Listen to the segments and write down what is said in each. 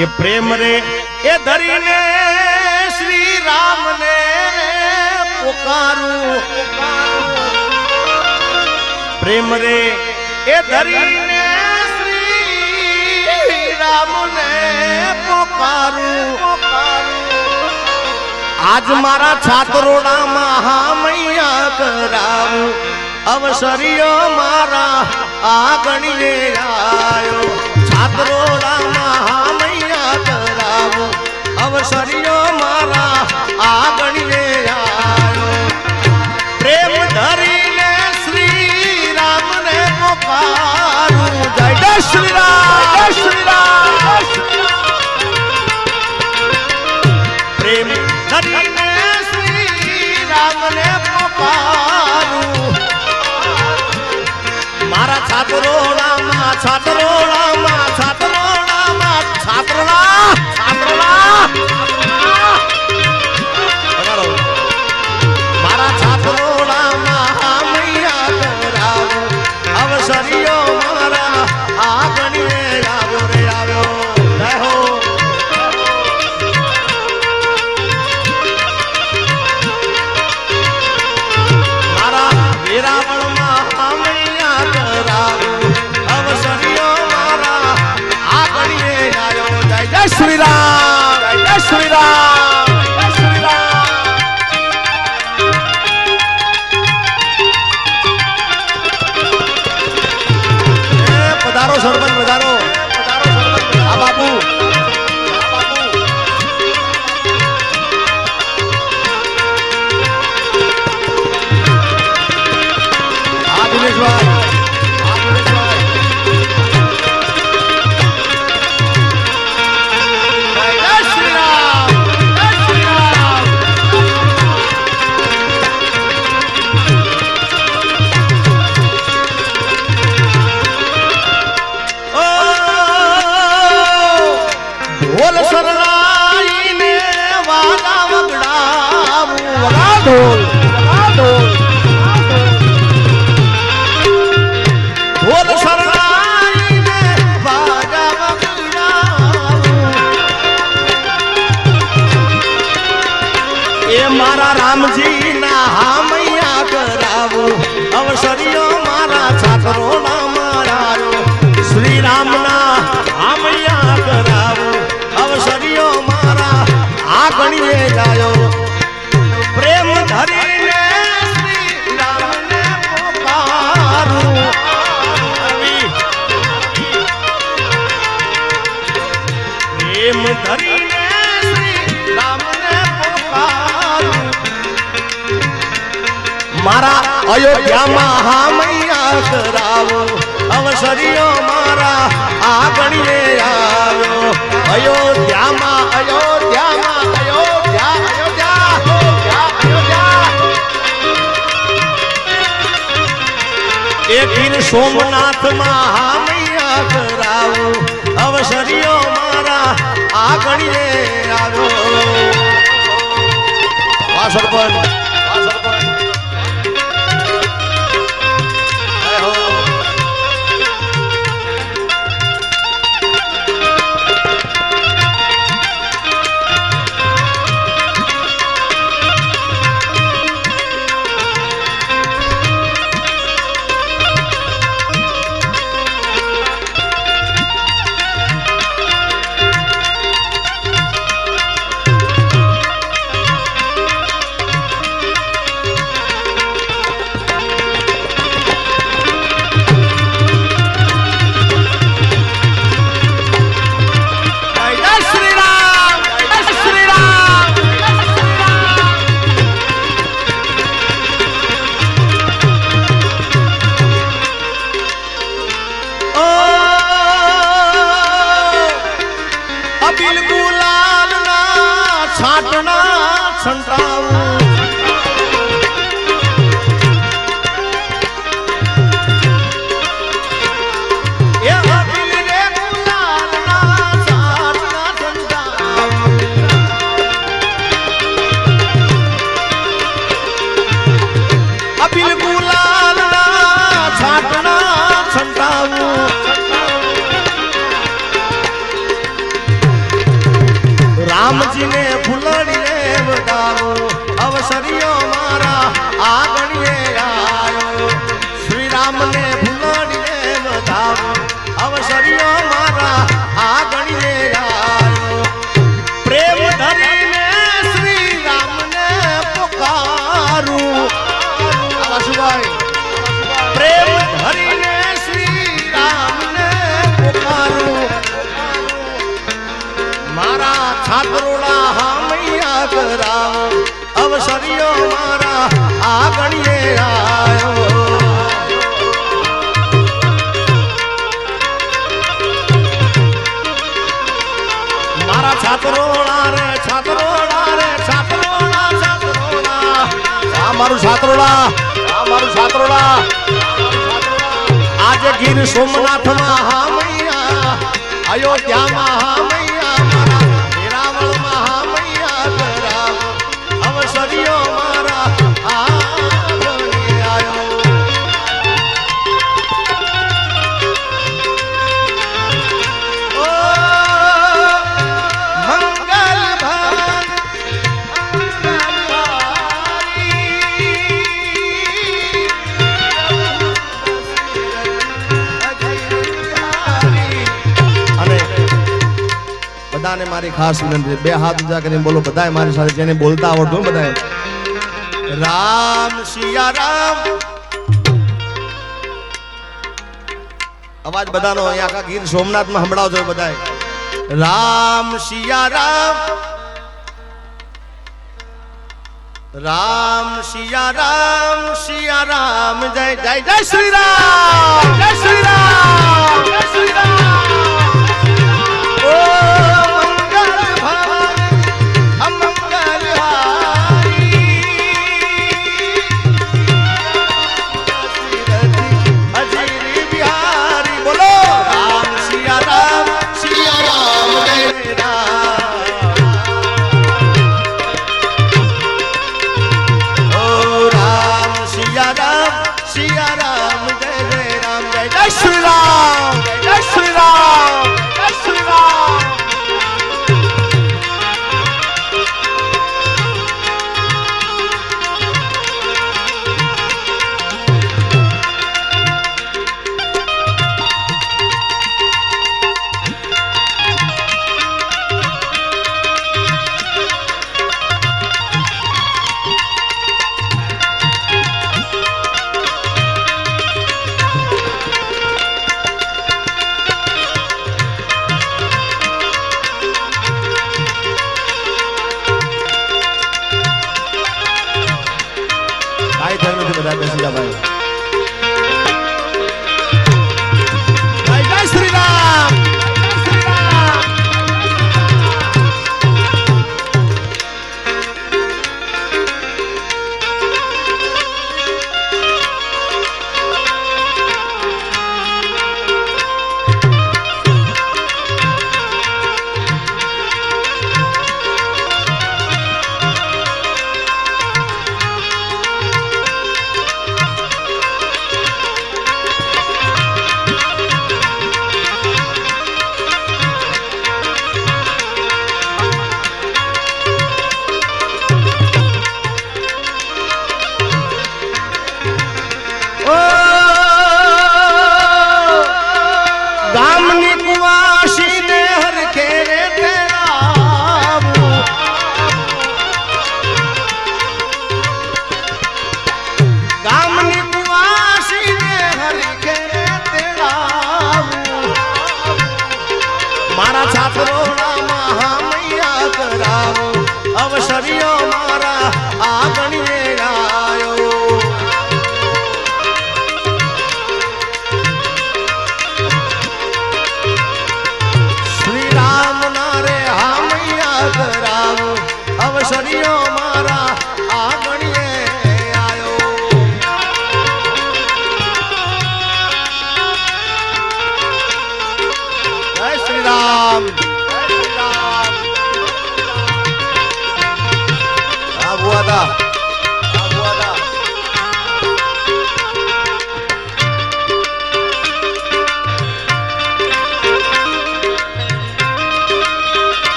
કે પ્રેમ રે, એ ધરીને શ્રી રામ ને પોકારું. પ્રેમ રે, એ ધરીને શ્રી રામ ને પોકારું. આજ મારા છાતરોડા મહા મૈયા કરાવું. અવસરીઓ મારા આગણીએ ગણીએ આવ્યો છાતરોડા અવસરીઓ મારા. આગળ રે મારા અયોધ્યામાં હા મૈયા કરાવો અવસરીઓ મારા આ ગણીએ આવ્યો. અયોધ્યામાં અયોધ્યામાં, અયોધ્યા અયોધ્યા હા મૈયા કરાવો અવસરીઓ આ ઘડીએ આવ્યો આ અવસરીઓ મારા આગળીએ આયો મારા છાત્રોડા રે છાત્રોડા રે છાત્રોડા છાત્રોડા આ મારું છાત્રોડા આ મારું છાત્રોડા આજે ગીર સોમનાથમાં હામૈયા, અયોધ્યામાં હામૈયા. બધાને મારી ખાસ વિનંતી બે હાથ ઊંચા કરીને બોલો, બધાય મારી સાથે જેને બોલતા આવડતું બધાય. રામ સિયા રામ. અવાજ બધાનો અહીંયા આખા ગીર સોમનાથમાં સંભળાવજો બધાય. રામ સિયા રામ. રામ સિયા રામ સિયા રામ. જય જય જય શ્રી રામ. જય શ્રી રામ. જય શ્રી રામ.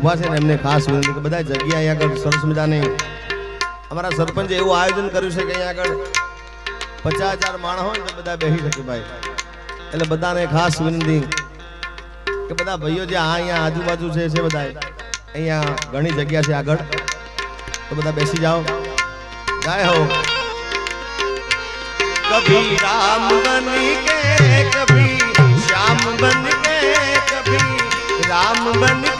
ઊભા છે ને એમને ખાસ વિનંતી કે બધા જગ્યા અહીંયા આગળ સરસ મજાની અમારા સરપંચે એવું આયોજન કર્યું છે કે અહીંયા આગળ પચાસ હજાર માણસ હોય ને બધા બેસી શકે ભાઈ. એટલે બધાને ખાસ વિનંતી કે બધા ભાઈઓ જે આ અહીંયા આજુબાજુ છે છે બધા અહીંયા ઘણી જગ્યા છે આગળ, તો બધા બેસી જાઓ. ગાય હો. કભી રામ બની કે કભી, શ્યામ બન કે કભી, રામ બન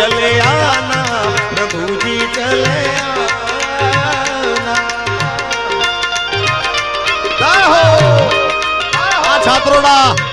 ચલે આના પ્રભુજી ચલે છાત્રોડા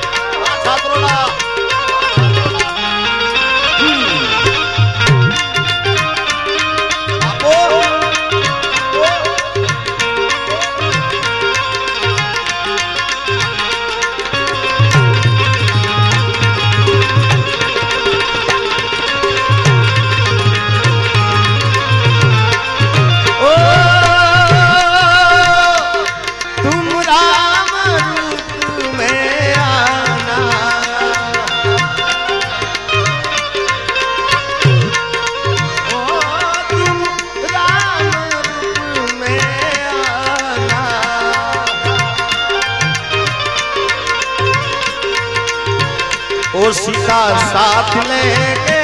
सीता साथ लेके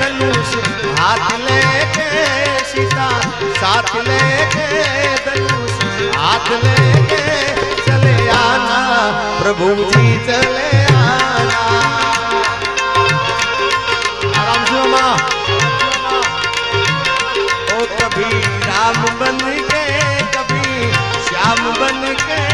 धनुष हाथ लेके, सीता साथ लेके धनुष हाथ लेके चले आना, प्रभु जी चले आना। ओ कभी राम बन के, कभी श्याम बन के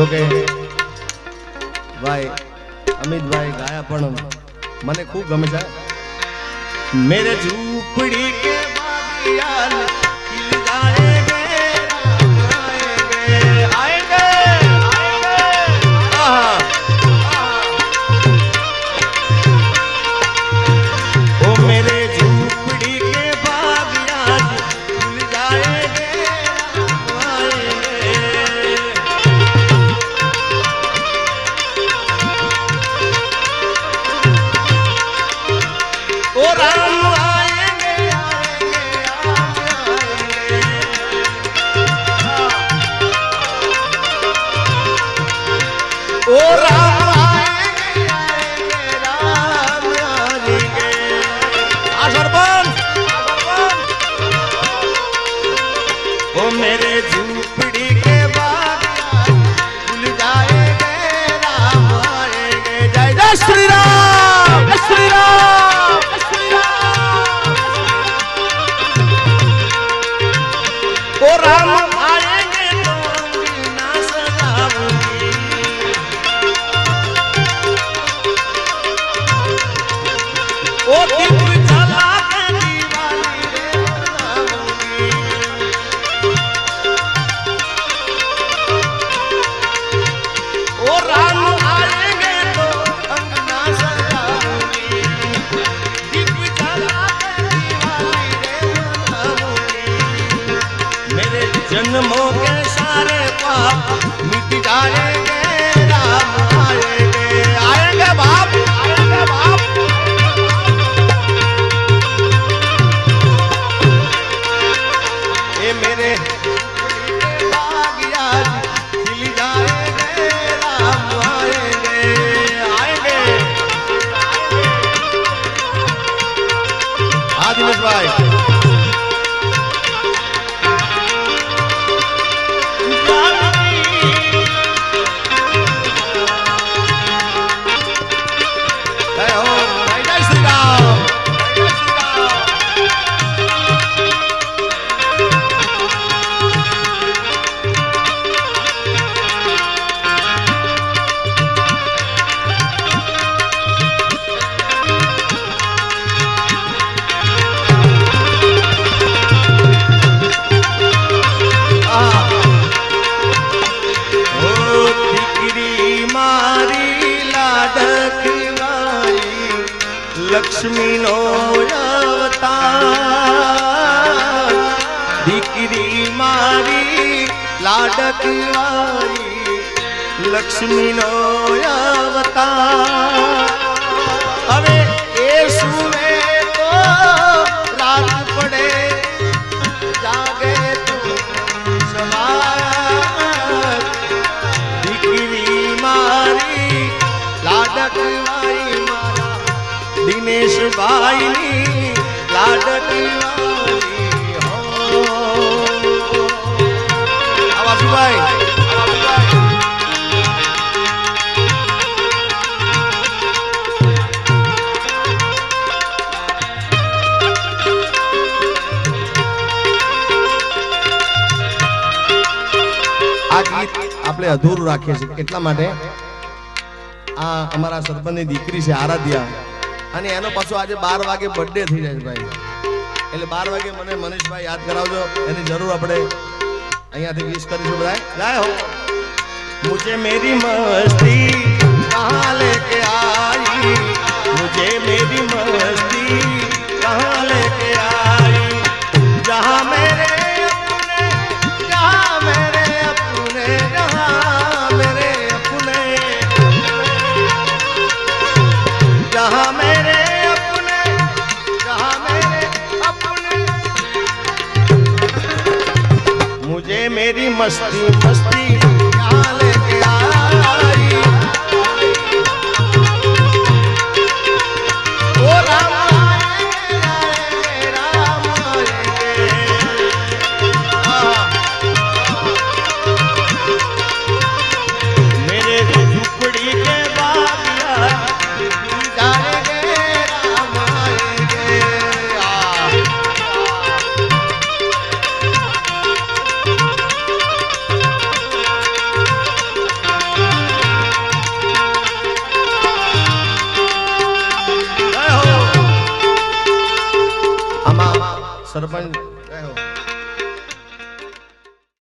જો કે ભાઈ અમિતભાઈ ગાયા પણ મને ખૂબ ગમે છે. મેરે ઝૂંપડી કે બાગિયાન તારે પાપ મિટ જાણે લાડકવારી લક્ષ્મીનો અવતાર હવે એ સુવે તો રાત પડે જાગે તો સવાર દીકરી મારી લાડકવાઈ મારા દિનેશભાઈની ગીત આપણે અધૂરું રાખીએ છીએ એટલા માટે આ અમારા સરપંચની દીકરી છે આરાધ્યા. અને એનો પાછો આજે બાર વાગે બર્થડે થઈ જાય છે ભાઈ. એટલે બાર વાગે મને મનીષભાઈ યાદ કરાવજો. એની જરૂર આપણે અહીંયાથી વિશ કરીશું બધા જાય હો મુજે મેરી મસ્તી કહા લે